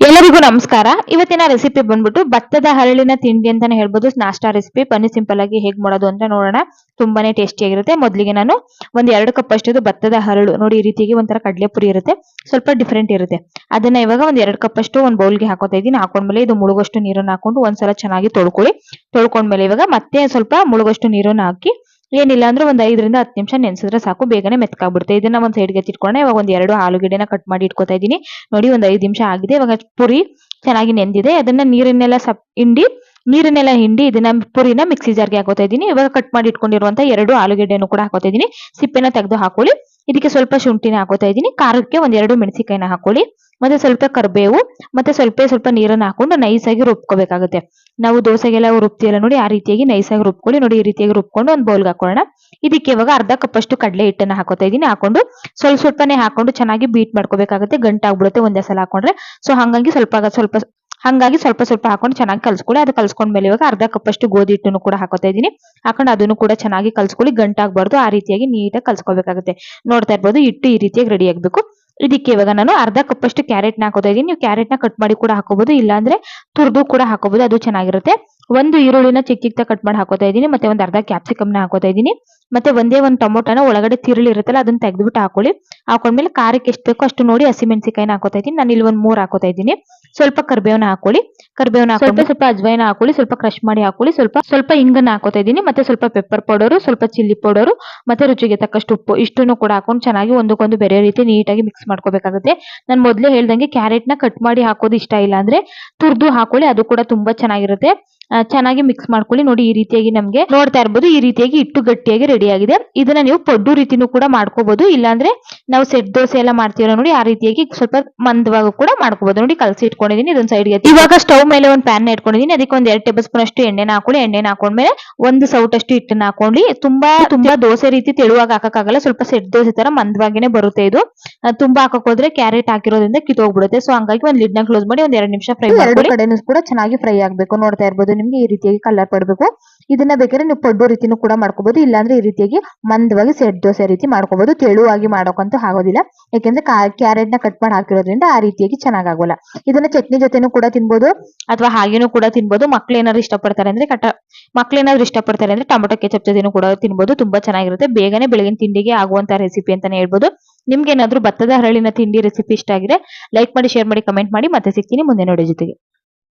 ಎಲ್ಲರಿಗೂ ನಮಸ್ಕಾರ. ಇವತ್ತಿನ ರೆಸಿಪಿ ಬಂದ್ಬಿಟ್ಟು ಭತ್ತದ ಹರಳಿನ ತಿಂಡಿ ಅಂತಾನೆ ಹೇಳ್ಬೋದು. ನಾಷ್ಟಾ ರೆಸಿಪಿ ಬನ್ನಿ ಸಿಂಪಲ್ ಆಗಿ ಹೇಗ್ ಮಾಡೋದು ಅಂತ ನೋಡೋಣ. ತುಂಬಾನೇ ಟೇಸ್ಟಿ ಆಗಿರುತ್ತೆ. ಮೊದಲಿಗೆ ನಾನು ಒಂದ್ ಎರಡು ಕಪ್ ಅಷ್ಟು ಭತ್ತದ ಹರಳು. ನೋಡಿ, ಈ ರೀತಿಯಾಗಿ ಒಂಥರ ಕಡಲೆ ಪುರಿ ಇರುತ್ತೆ. ಸ್ವಲ್ಪ ಡಿಫ್ರೆಂಟ್ ಇರುತ್ತೆ. ಅದನ್ನ ಇವಾಗ ಒಂದ್ ಎರಡು ಕಪ್ ಅಷ್ಟು ಒಂದ್ ಬೌಲ್ಗೆ ಹಾಕೋತಾ ಇದೀನಿ ಹಾಕೊಂಡ್ಮೇಲೆ ಇದು ಮುಳುಗಷ್ಟು ನೀರನ್ನ ಹಾಕೊಂಡು ಒಂದ್ಸಲ ಚೆನ್ನಾಗಿ ತೊಳ್ಕೊಳ್ಳಿ. ತೊಳ್ಕೊಂಡ್ಮೇಲೆ ಇವಾಗ ಮತ್ತೆ ಸ್ವಲ್ಪ ಮುಳುಗಷ್ಟು ನೀರನ್ನ ಹಾಕಿ ಏನಿಲ್ಲ ಅಂದ್ರೆ ಒಂದ್ ಐದರಿಂದ ಹತ್ತು ನಿಮಿಷ ನೆನ್ಸಿದ್ರೆ ಸಾಕು, ಬೇಗನೆ ಮೆತ್ಕಾಗ್ಬಿಡುತ್ತೆ. ಇದನ್ನ ಒಂದ್ ಸೈಡ್ಗೆ ಎತ್ತಿಟ್ಕೊಂಡೆ ಇವಾಗ ಒಂದ್ ಎರಡು ಆಲೂಗಡ್ಡೆನ ಕಟ್ ಮಾಡಿ ಇಟ್ಕೊತಾ ಇದೀನಿ ನೋಡಿ, ಒಂದ್ ಐದು ನಿಮಿಷ ಆಗಿದೆ. ಇವಾಗ ಪುರಿ ಚೆನ್ನಾಗಿ ನೆಂದಿದೆ. ಅದನ್ನ ನೀರನ್ನೆಲ್ಲ ಸಪ್, ಹಿಂಡಿ, ನೀರನ್ನೆಲ್ಲ ಹಿಂಡಿ ಇದನ್ನ ಪುರಿನ ಮಿಕ್ಸಿ ಜಾರ್ಗೆ ಹಾಕೋತಾ ಇದೀನಿ ಇವಾಗ ಕಟ್ ಮಾಡಿ ಇಟ್ಕೊಂಡಿರುವಂತ ಎರಡು ಆಲೂಗಡ್ಡೆನು ಕೂಡ ಹಾಕೋತಾ ಇದೀನಿ ಸಿಪ್ಪೆನ ತೆಗೆದು ಹಾಕೊಳ್ಳಿ. ಇದಕ್ಕೆ ಸ್ವಲ್ಪ ಶುಂಠಿನ ಹಾಕೋತಾ ಇದ್ದೀನಿ. ಖಾರಕ್ಕೆ ಒಂದೆರಡು ಮೆಣಸಿಕಾಯಿನ ಹಾಕೊಳ್ಳಿ. ಮತ್ತೆ ಸ್ವಲ್ಪ ಕರಿಬೇವು, ಮತ್ತೆ ಸ್ವಲ್ಪ ಸ್ವಲ್ಪ ನೀರನ್ನ ಹಾಕೊಂಡು ನೈಸ್ ಆಗಿ ರುಬ್ಕೋಬೇಕಾಗುತ್ತೆ. ನಾವು ದೋಸೆಗೆಲ್ಲ ರುಬ್ತಿಯಲ್ಲ ನೋಡಿ, ಆ ರೀತಿಯಾಗಿ ನೈಸ್ ಆಗಿ ರುಬ್ಕೊಳ್ಳಿ. ನೋಡಿ, ಈ ರೀತಿಯಾಗಿ ರುಬ್ಕೊಂಡು ಒಂದು ಬೌಲ್ಗೆ ಹಾಕೊಳ್ಳೋಣ. ಇದಕ್ಕೆ ಇವಾಗ ಅರ್ಧ ಕಪ್ ಅಷ್ಟು ಕಡಲೆ ಹಿಟ್ಟನ್ನ ಹಾಕೋತಾ ಇದ್ದೀನಿ. ಹಾಕೊಂಡು ಸ್ವಲ್ಪ ಸ್ವಲ್ಪನೇ ಹಾಕೊಂಡು ಚೆನ್ನಾಗಿ ಬೀಟ್ ಮಾಡ್ಕೋಬೇಕಾಗುತ್ತೆ. ಗಂಟಾಗ್ಬಿಡುತ್ತೆ ಒಂದೇ ಸಲ ಹಾಕೊಂಡ್ರೆ. ಸೊ ಹಂಗಾಗಿ ಸ್ವಲ್ಪ ಸ್ವಲ್ಪ ಹಂಗಾಗಿ ಸ್ವಲ್ಪ ಸ್ವಲ್ಪ ಹಾಕೊಂಡು ಚೆನ್ನಾಗಿ ಕಲ್ಸ್ಕೊಳ್ಳಿ. ಅದು ಕಲ್ಸ್ಕೊಂಡ್ಮೇಲೆ ಇವಾಗ ಅರ್ಧ ಕಪ್ ಅಷ್ಟು ಗೋಧಿ ಹಿಟ್ಟನ್ನು ಕೂಡ ಹಾಕೋತಾ ಇದೀನಿ ಹಾಕೊಂಡು ಅದನ್ನು ಕೂಡ ಚೆನ್ನಾಗಿ ಕಲ್ಸ್ಕೊಳ್ಳಿ. ಗಂಟಾಗಬಾರ್ದು. ಆ ರೀತಿಯಾಗಿ ನೀಟಾಗಿ ಕಲ್ಸ್ಕೊಬೇಕಾಗುತ್ತೆ. ನೋಡ್ತಾ ಇರ್ಬೋದು, ಹಿಟ್ಟು ಈ ರೀತಿಯಾಗಿ ರೆಡಿ ಆಗಬೇಕು. ಇದಕ್ಕೆ ಇವಾಗ ನಾನು ಅರ್ಧ ಕಪ್ ಅಷ್ಟು ಕ್ಯಾರೆಟ್ನ ಹಾಕೋತಾ ಇದ್ದೀನಿ. ನೀವು ಕ್ಯಾರೆಟ್ನ ಕಟ್ ಮಾಡಿ ಕೂಡ ಹಾಕೋಬಹುದು ಇಲ್ಲಾಂದ್ರೆ ತುರಿದು ಕೂಡ ಹಾಕೋಬಹುದು ಅದು ಚೆನ್ನಾಗಿರುತ್ತೆ. ಒಂದು ಈರುಳ್ಳಿನ ಚಿಕ್ಕ ಚಿಕ್ಕ ಕಟ್ ಮಾಡಿ ಹಾಕೋತಾ ಇದೀನಿ ಮತ್ತೆ ಒಂದು ಅರ್ಧ ಕ್ಯಾಪ್ಸಿಕಮ್ನ ಹಾಕೋತಾ ಇದೀನಿ ಮತ್ತೆ ಒಂದೇ ಒಂದು ಟೊಮೊಟೊನ ಒಳಗಡೆ ತಿರುಳಿ ಇರುತ್ತಲ್ಲ, ಅದನ್ನ ತೆಗೆದ್ಬಿಟ್ಟು ಹಾಕೊಳ್ಳಿ. ಹಾಕೊಂಡ್ಮೇಲೆ ಖಾರಕ್ಕೆ ಎಷ್ಟು ಬೇಕೋ ಅಷ್ಟು ನೋಡಿ ಹಸಿಮೆಣಸಿಕಾಯಿನ ಹಾಕೋತಾ ಇದ್ದೀನಿ. ನಾನು ಇಲ್ಲಿ ಒಂದು ಮೂರ್ ಹಾಕೋತಾ ಇದ್ದೀನಿ. ಸ್ವಲ್ಪ ಕರ್ಬೇವನ ಹಾಕೊಳ್ಳಿ. ಕರ್ಬೇವನ ಸ್ವಲ್ಪ ಸ್ವಲ್ಪ ಅಜ್ವೈನ ಹಾಕೊಳ್ಳಿ, ಸ್ವಲ್ಪ ಕ್ರಶ್ ಮಾಡಿ ಹಾಕೊಳ್ಳಿ. ಸ್ವಲ್ಪ ಸ್ವಲ್ಪ ಇಂಗನ್ನ ಹಾಕೋತಾ ಇದೀನಿ ಮತ್ತೆ ಸ್ವಲ್ಪ ಪೆಪ್ಪರ್ ಪೌಡರ್ ಸ್ವಲ್ಪ ಚಿಲ್ಲಿ ಪೌಡರ್ ಮತ್ತೆ ರುಚಿಗೆ ತಕ್ಕಷ್ಟು ಉಪ್ಪು, ಇಷ್ಟನ್ನು ಕೂಡ ಹಾಕೊಂಡು ಚೆನ್ನಾಗಿ ಒಂದಕ್ಕೊಂದು ಬೇರೆ ರೀತಿ ನೀಟಾಗಿ ಮಿಕ್ಸ್ ಮಾಡ್ಕೋಬೇಕಾಗುತ್ತೆ. ನಾನು ಮೊದಲೇ ಹೇಳ್ದಂಗೆ ಕ್ಯಾರೆಟ್ನ ಕಟ್ ಮಾಡಿ ಹಾಕೋದು ಇಷ್ಟ ಇಲ್ಲ ಅಂದ್ರೆ ತುರ್ದು ಹಾಕೊಳ್ಳಿ, ಅದು ಕೂಡ ತುಂಬಾ ಚೆನ್ನಾಗಿರುತ್ತೆ. ಚೆನ್ನಾಗಿ ಮಿಕ್ಸ್ ಮಾಡ್ಕೊಳ್ಳಿ. ನೋಡಿ, ಈ ರೀತಿಯಾಗಿ ನಮಗೆ ನೋಡ್ತಾ ಇರ್ಬೋದು. ಈ ರೀತಿಯಾಗಿ ಇಟ್ಟು ಗಟ್ಟಿಯಾಗಿ ರೆಡಿ ಆಗಿದೆ. ಇದನ್ನ ನೀವು ಪಡ್ಡು ರೀತಿನೂ ಕೂಡ ಮಾಡ್ಕೋಬಹುದು ಇಲ್ಲಾಂದ್ರೆ ನಾವು ಸೆಟ್ ದೋಸೆ ಎಲ್ಲ ಮಾಡ್ತೀವಲ್ಲ ನೋಡಿ, ಆ ರೀತಿಯಾಗಿ ಸ್ವಲ್ಪ ಮಂದವಾಗಿ ಕೂಡ ಮಾಡ್ಕೋಬಹುದು ನೋಡಿ, ಕಲಸಿ ಇಟ್ಕೊಂಡಿದೀನಿ. ಇದೊಂದು ಸೈಡ್ಗೆ ಇವಾಗ ಸ್ಟವ್ ಮೇಲೆ ಒಂದು ಪ್ಯಾನ್ ಇಟ್ಕೊಂಡಿದೀನಿ. ಅದಕ್ಕೆ ಒಂದ್ ಎರಡು ಟೇಬಲ್ ಸ್ಪೂನ್ ಅಷ್ಟು ಎಣ್ಣೆನ ಹಾಕೊಳ್ಳಿ. ಎಣ್ಣೆನ ಹಾಕೊಂಡ್ಮೇಲೆ ಒಂದು ಸೌಟ್ ಅಷ್ಟು ಹಿಟ್ಟನ್ನ ಹಾಕೊಂಡಿ ತುಂಬಾ ತುಂಬಾ ದೋಸೆ ರೀತಿ ತೆಳುವಾಗಿ ಹಾಕಕ್ಕಾಗಲ್ಲ ಸ್ವಲ್ಪ ಸೆಟ್ ದೋಸೆ ತರ ಮಂದವಾಗಿನೇ ಬರುತ್ತೆ ಇದು. ತುಂಬಾ ಹಾಕಕ್ ಹೋದ್ರೆ ಕ್ಯಾರೆಟ್ ಹಾಕಿರೋದ್ರಿಂದ ಕಿತ್ತೋಗ್ಬಿಡುತ್ತೆ. ಸೊ ಹಂಗಾಗಿ ಒಂದ್ ಲಿಡ್ನ ಕ್ಲೋಸ್ ಮಾಡಿ ಒಂದ್ ಎರಡ್ ನಿಮಿಷ ಫ್ರೈ ಮಾಡ್ಕೊಳ್ಳಿ ಕಡೆನೂ ಕೂಡ ಚೆನ್ನಾಗಿ ಫ್ರೈ ಆಗ್ಬೇಕು. ನೋಡ್ತಾ ಇರ್ಬೋದು ನಿಮ್ಗೆ ಈ ರೀತಿಯಾಗಿ ಕಲರ್ ಪಡಬೇಕು. ಇದನ್ನ ಬೇಕಾದ್ರೆ ನೀವು ಪಡ್ಡು ರೀತಿನೂ ಕೂಡ ಮಾಡ್ಕೋಬಹುದು ಇಲ್ಲಾಂದ್ರೆ ಈ ರೀತಿಯಾಗಿ ಮಂದವಾಗಿ ಸೆಟ್ ದೋಸೆ ರೀತಿ ಮಾಡ್ಕೋಬಹುದು ತೆಳುವಾಗಿ ಮಾಡೋಕಂತೂ ಆಗೋದಿಲ್ಲ. ಯಾಕೆಂದ್ರೆ ಕ್ಯಾರೆಟ್ನ ಕಟ್ ಮಾಡಿ ಹಾಕಿರೋದ್ರಿಂದ ಆ ರೀತಿಯಾಗಿ ಚೆನ್ನಾಗಾಗೋಲ್ಲ. ಇದನ್ನ ಚಟ್ನಿ ಜೊತೆನೂ ಕೂಡ ತಿನ್ಬಹುದು ಅಥವಾ ಹಾಗೇನೂ ಕೂಡ ತಿನ್ಬಹುದು ಮಕ್ಳು ಏನಾದ್ರು ಇಷ್ಟಪಡ್ತಾರೆ ಅಂದ್ರೆ ಕಟ, ಮಕ್ಳು ಏನಾದ್ರು ಇಷ್ಟಪಡ್ತಾರೆ ಅಂದ್ರೆ ಟೊಮೊಟೊ ಕೆಚಪ್ ಜೊತೆನೂ ಕೂಡ ತಿನ್ಬಹುದು ತುಂಬಾ ಚೆನ್ನಾಗಿರುತ್ತೆ. ಬೇಗನೆ ಬೆಳಗಿನ ತಿಂಡಿಗೆ ಆಗುವಂತ ರೆಸಿಪಿ ಅಂತಾನೆ ಹೇಳ್ಬಹುದು ನಿಮ್ಗೆ ಏನಾದ್ರು ಭತ್ತದ ಹರಳಿನ ತಿಂಡಿ ರೆಸಿಪಿ ಇಷ್ಟ ಆಗಿದೆ ಲೈಕ್ ಮಾಡಿ ಶೇರ್ ಮಾಡಿ ಕಮೆಂಟ್ ಮಾಡಿ. ಮತ್ತೆ ಸಿಗ್ತೀನಿ ಮುಂದೆ ನೋಡಿ ಜೊತೆಗೆ.